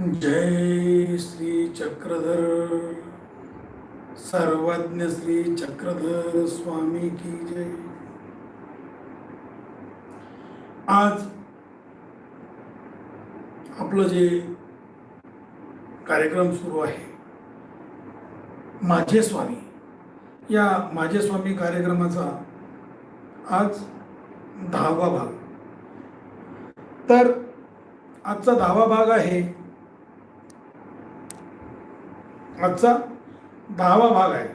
जय श्री चक्रधर। सर्वज्ञ श्री चक्रधर स्वामी की जय। आज आपलं जे कार्यक्रम सुरू आहे माझे स्वामी या माझे स्वामी कार्यक्रमाचा आज दहावा भाग. तर आजचा दहावा भाग आहे आजचा दहावा भाग आहे.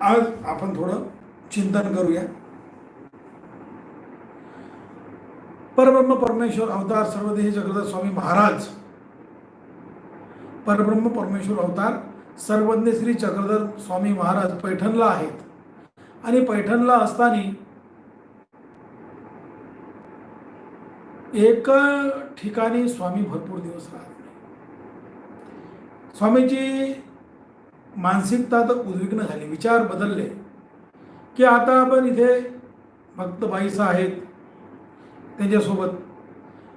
आज आपण थोडं चिंतन करूया. परब्रह्म परमेश्वर अवतार सर्वदेही जगदीश स्वामी महाराज. परब्रह्म परमेश्वर अवतार सर्वज्ञ श्री चक्रधर स्वामी महाराज पैठणला आहेत. आणि पैठणला असताना एक ठिकाणी स्वामी भरपूर दिवस राहत नाही स्वामीची मानसिकता तर उद्विग्न झाली विचार बदलले की आता आपण इथे भक्त बाईसा आहेत त्यांच्यासोबत.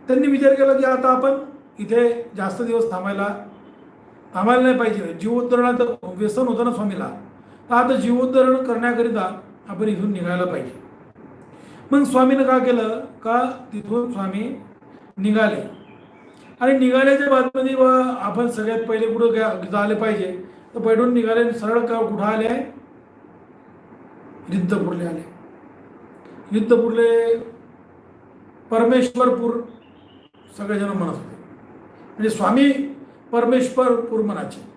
त्यांनी विचार केला की आता आपण इथे जास्त दिवस थांबायला थांबायला नाही पाहिजे. जीवोद्धरणाचं व्यसन होतं ना स्वामीला. तर आता जीवोद्धरण करण्याकरिता आपण इथून निघायला पाहिजे. मग स्वामीनं का केलं? का तिथून स्वामी निघाले? आणि निघाल्याच्या बातमध्ये व आपण सगळ्यात पहिले कुठं झाले पाहिजे. तर पैठून निघाले सरळ का कुठं आले आहे? रिद्धपूरले आले. रिद्धपूरले परमेश्वरपूर सगळेजण म्हणत होते. म्हणजे स्वामी परमेश्वरपूर म्हणायचे.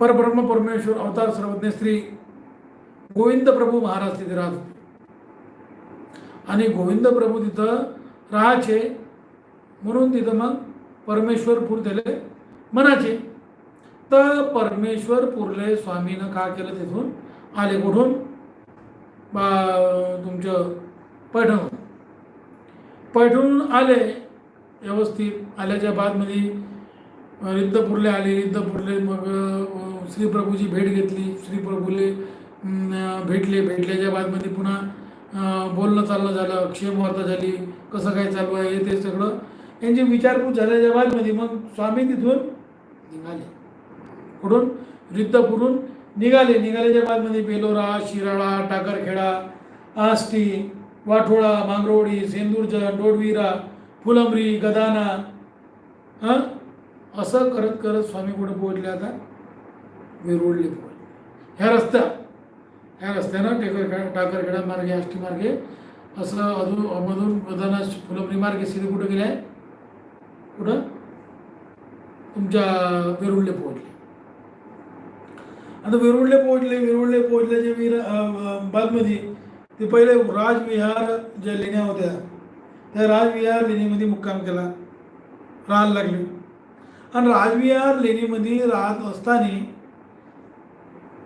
परब्रह्म परमेश्वर अवतार सर्वज्ञ श्री गोविंद प्रभू महाराज तिथे राहत होते. आणि गोविंद प्रभू तिथं राहायचे म्हणून तिथं मग परमेश्वरपूर दिले म्हणाचे तर परमेश्वरपूरले स्वामीनं का केलं तिथून? आले कुठून? बा तुमचं पैठण. पैठून आले व्यवस्थित. आल्याच्या बादमध्ये रिद्धपूरले आले रिद्धपूरले मग श्रीप्रभूची भेट घेतली. श्रीप्रभूले भेटले. भेटल्याच्या बादमध्ये पुन्हा बोलणं चालणं झालं क्षेमवार्ता झाली. कसं काय चालू आहे हे ते सगळं यांची विचारपूस झाल्याच्या बादमध्ये मग स्वामी तिथून निघाले. कुठून? रिद्धपूरून निघाले. निघाल्याच्या बादमध्ये बेलोरा शिराळा टाकरखेडा आष्टी वाठोळा मांगरोळी सेंदूरजन डोडवीरा फुलंबरी गदाना हां? असं करत करत स्वामी कुठे पोहोचले आता? वेरुळले पोहोचले. ह्या रस्त्या ह्या रस्त्यानं टेकर टाकरखेडा मार्गे आष्टी मार्गे असं अधून मधून गदाना फुलंबरी मार्गे सिद्ध कुठं गेले? आहे कुठं तुमच्या वेरुळले पोहोचले. आता वेरुळले पोहोचले वेरुळले पोहोचल्याच्या वीर बादमध्ये ते पहिले राजविहार ज्या लेण्या होत्या त्या राजविहार लेणीमध्ये मुक्काम केला राहायला लागले. आणि राजविहार लेणीमध्ये राहत असताना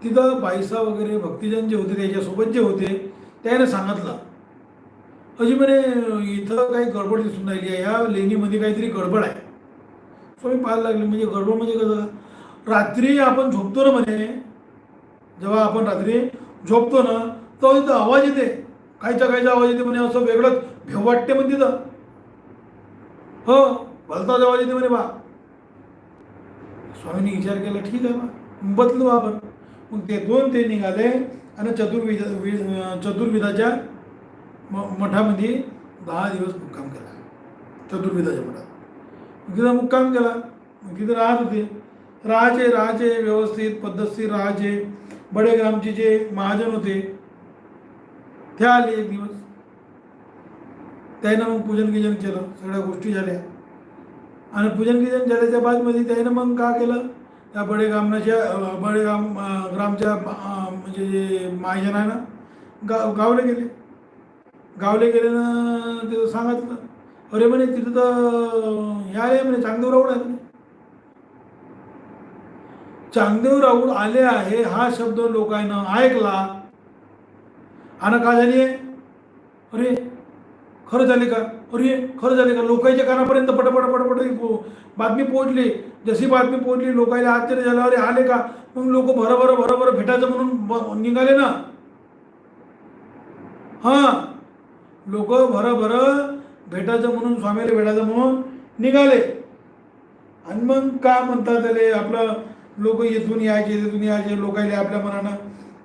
तिथं बाईसा वगैरे भक्तिजन जे होते त्याच्यासोबत जे होते त्याने सांगितलं अजी म्हणे इथं काही गडबड दिसून राहिली आहे. या लेणीमध्ये काहीतरी गडबड आहे. स्वामी पाहायला लागले म्हणजे गडबड म्हणजे कसं? रात्री आपण झोपतो ना म्हणे जेव्हा आपण रात्री झोपतो ना तेव्हा तिथं आवाज येते. कायचा कायचा आवाज येते म्हणे असं वेगळंच भेव वाटते म्हणे तिथं. हो भलताच आवाज येते म्हणे बा. स्वामींनी विचार केला ठीक आहे बा बदलू आपण. मग ते दोन ते निघाले आणि चतुर्विधा वि- चतुर्विधाच्या म- मठामध्ये दहा दिवस मुक्काम केला. चतुर्विधाच्या मठात. मग तिथं मुक्काम केला. मग तिथं राहत होते. राहायचे राहायचे व्यवस्थित पद्धतशीर राहाचे बडेग्रामचे जे महाजन होते ते आले एक दिवस. त्यानं मग पूजन गिजन केलं. सगळ्या गोष्टी झाल्या. आणि पूजन गिजन झाल्याच्या बादमध्ये त्यानं मग का केलं? त्या बडेगामनाच्या बडेगाम ग्रामच्या म्हणजे जे महाजन आहे ना गाव गावले गेले. गावले गेले ना तिथं सांगितलं अरे म्हणे तिथं तर हे आहे म्हणे चांगदेव राऊळ आहे चांगदेव राऊळ आले आहे हा शब्द लोकांना ऐकला. आणि का झाली? अरे खरं झाले का? अरे खरं झाले का? लोकांच्या कानापर्यंत पटपट पटपट पो- बातमी पोहोचली. जशी बातमी पोहोचली लोकांना आश्चर्य झालं. अरे आले का? मग लोक भरभर भरभर भेटायचं म्हणून निघाले ना. हां. लोक भरभर भेटायचं म्हणून स्वामीला भेटायचं म्हणून निघाले. आणि मग का म्हणतात त्याले आपलं लोक येथून यायचे तिथून यायचे लोकायले आपल्या मनानं.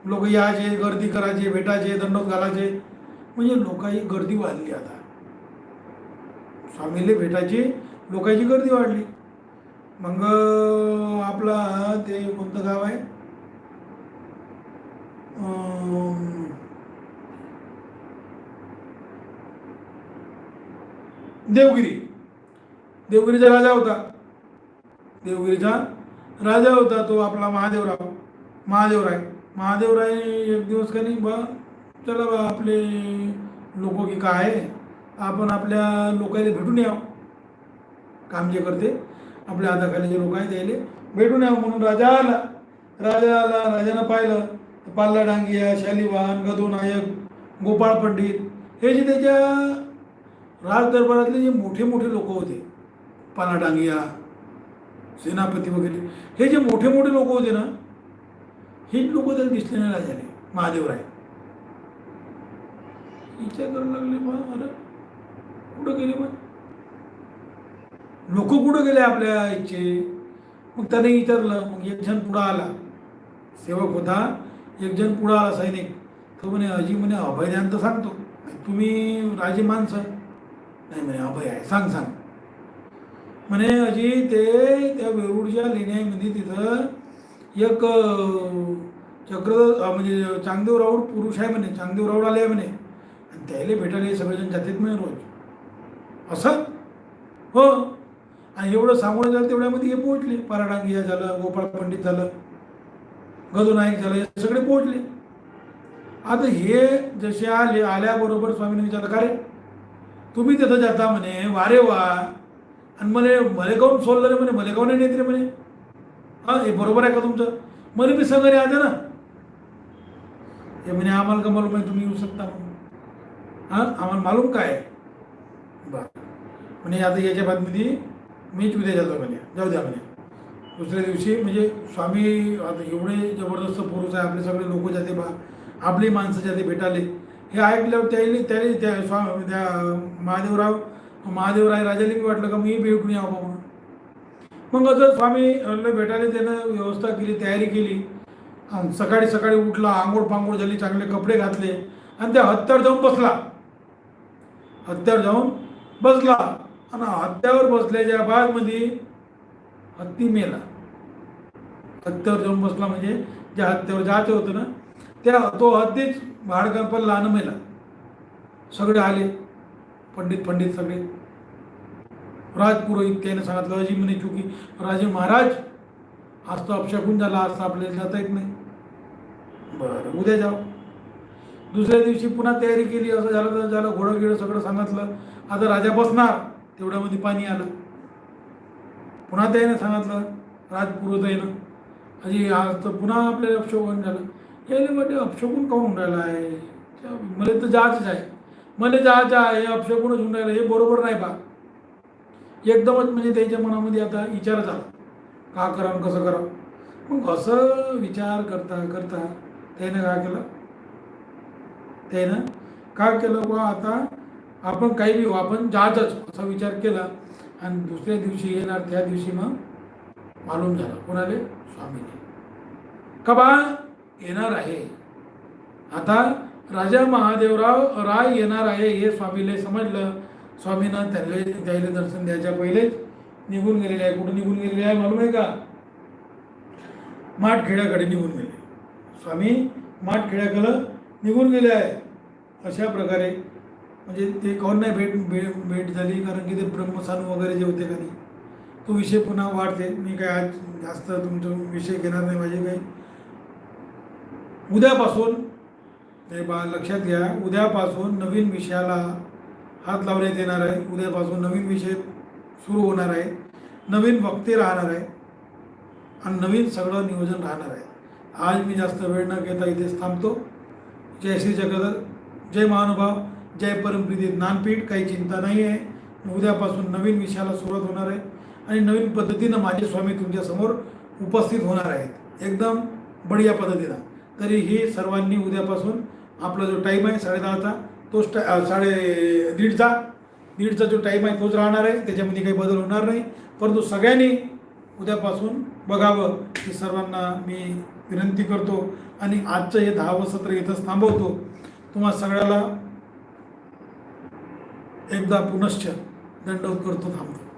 लोक यायचे गर्दी करायचे भेटायचे दंडोत घालायचे. म्हणजे लोकांची गर्दी वाढली आता. स्वामीले भेटायची लोकांची गर्दी वाढली. मग आपला ते कोणतं गाव आहे? देवगिरी. देवगिरीचा राजा होता. देवगिरीचा राजा होता तो आपला महादेवराव. महादेवराय. महादेवराय एक दिवस का नाही बा चला बा आपले लोक की काय आहे आपण आपल्या लोकायला भेटून यावं. काम जे करते. आपल्या हाताखाली जे लोक आहेत त्याले भेटून यावं म्हणून राजा आला. राजा आला राजानं पाहिलं तर पाल्ला डांगिया शालिवान गदो नायक गोपाळ पंडित हे जे त्याच्या राजदरबारातले जे मोठे मोठे लोक होते पानाडांगिया सेनापती वगैरे हे जे मोठे मोठे लोक होते ना हेच लोक त्याला दिसले नाही राजाने महादेवराय विचार करायला लागले मला कुठं गेले मग लोक कुठं गेले आपल्या इच्छे मग त्याने विचारलं मग एक जण पुढं आला. सेवक होता एक जण पुढं आला सैनिक. तो म्हणे अजी म्हणे अभयदान तर सांगतो. तुम्ही राजे माणसं नाही म्हणे अभय आहे सांग सांग. म्हणे अजी ते त्या वेरूळच्या लेण्यामध्ये तिथं एक चक्र म्हणजे चांगदेव राऊड पुरुष आहे म्हणे चांगदेव राऊड आले आहे म्हणे. आणि त्याला भेटायला हे सगळेजण जातात म्हणे रोज. असं? हो. आणि एवढं सांगून झालं तेवढ्यामध्ये हे पोहोचले. पराडांगिया झालं गोपाळ पंडित झालं गदू नाईक झालं हे सगळे पोहोचले. आता हे जसे आले आल्याबरोबर स्वामीने विचारलं का रे? तुम्ही तिथं जाता म्हणे वारे वा. आणि मला मले काऊन सोडलं रे म्हणे मलेगाव नाही नेत रे म्हणे. हा हे बरोबर आहे का तुमचं? मला मी सगळे आले ना. हे म्हणे आम्हाला का मालूम आहे तुम्ही येऊ शकता म्हणून. हां आम्हाला मालूम काय आहे? बरं. म्हणे आता याच्या बातमी मीच उद्या जातो म्हणे. जाऊ द्या म्हणे. दुसऱ्या दिवशी म्हणजे स्वामी आता एवढे जबरदस्त पुरुष आहे आपले सगळे लोक जाते बा. आपली माणसं जाते भेटाले हे ऐकल्यावर त्याने त्याने त्या स्वामी त्या महादेवराव महादेवराय राजाला मी वाटलं का मी भेटून यावं बाबा मग असं स्वामी भेटायला त्यानं व्यवस्था केली तयारी केली. आणि सकाळी सकाळी उठला आंघोळ पांघोळ झाली चांगले कपडे घातले. आणि त्या हत्यार जाऊन बसला. हत्यार जाऊन बसला. आणि हत्यावर बसल्याच्या बादमध्ये हत्ती मेला. हत्यावर जाऊन बसला म्हणजे ज्या हत्यावर जायचं होतं ना त्या तो हत्तीच भाडका पडला आणि मेला सगळे आले पंडित पंडित सगळे. राजपुरोहित त्याने सांगितलं अजी म्हणे चुकी. राजे महाराज आज तो अपशकून झाला आज तर आपल्याला जाता येत नाही. बरं. उद्या जाऊ. दुसऱ्या दिवशी पुन्हा तयारी केली असं झालं तर झालं घोडं गिडं सगळं सांगितलं. आता राजा बसणार तेवढ्यामध्ये पाणी आलं. पुन्हा त्याने सांगितलं राजपुरोहिताईनं अजी आज तर पुन्हा आपल्याला अपशोभन झालं. यायला म्हणजे अपशोभन काऊन होऊन राहिलं आहे? मला तर जायचंच आहे. मला जायचं आहे अपशकूनच होऊन राहिलं हे बरोबर नाही बा. एकदमच म्हणजे त्याच्या मनामध्ये आता विचार झाला. का करावं कसं करावं? मग असं विचार करता करता त्यानं काय केलं? त्यानं काय केलं बा आता आपण काही बी हो, आपण जायचंच असा विचार केला आणि दुसऱ्या दिवशी येणार त्या दिवशी मग मालूम झालं. कोणाले? स्वामीने का बा? येणार आहे. आता राजा महादेवराव राय येणार आहे हे स्वामीला समजलं. स्वामीनं त्यांना त्याला दर्शन द्यायच्या पहिलेच निघून गेलेले आहे. कुठं निघून गेलेले आहे मालूम आहे का? माठखेड्याकडे निघून गेले. स्वामी माठखेड्याकडं निघून गेले आहे. अशा प्रकारे म्हणजे ते कोण नाही भेट भेट भेट झाली. कारण की ते ब्रह्मसानू वगैरे जे होते कधी. तो विषय पुन्हा वाढते. मी काय आज जास्त तुमचा विषय घेणार नाही. माझे काही उद्यापासून हे बा लक्षात घ्या उद्यापासून नवीन विषयाला हात लावण्यात येणार आहे. उद्यापासून नवीन विषय सुरू होणार आहे. नवीन वक्ते राहणार आहे. आणि नवीन सगळं नियोजन राहणार आहे. आज मी जास्त वेळ न घेता इथेच थांबतो. जय श्री जगदर जय महानुभाव जय परमप्रीती ज्ञानपीठ. काही चिंता नाही आहे उद्यापासून नवीन विषयाला सुरुवात होणार आहे. आणि नवीन पद्धतीनं माझे स्वामी तुमच्यासमोर उपस्थित होणार आहेत. एकदम बढिया पद्धतीनं. तरीही सर्वांनी उद्यापासून आपला जो टाईम आहे साडेदहाचा तोच टा साडे दीडचा दीडचा जो टाईम आहे तोच राहणार आहे. त्याच्यामध्ये काही बदल होणार नाही. परंतु सगळ्यांनी उद्यापासून बघावं हे सर्वांना मी विनंती करतो आणि आजचं हे दहावं सत्र इथंच थांबवतो. तुम्हा सगळ्याला एकदा पुनश्च दंडवत करतो थांबतो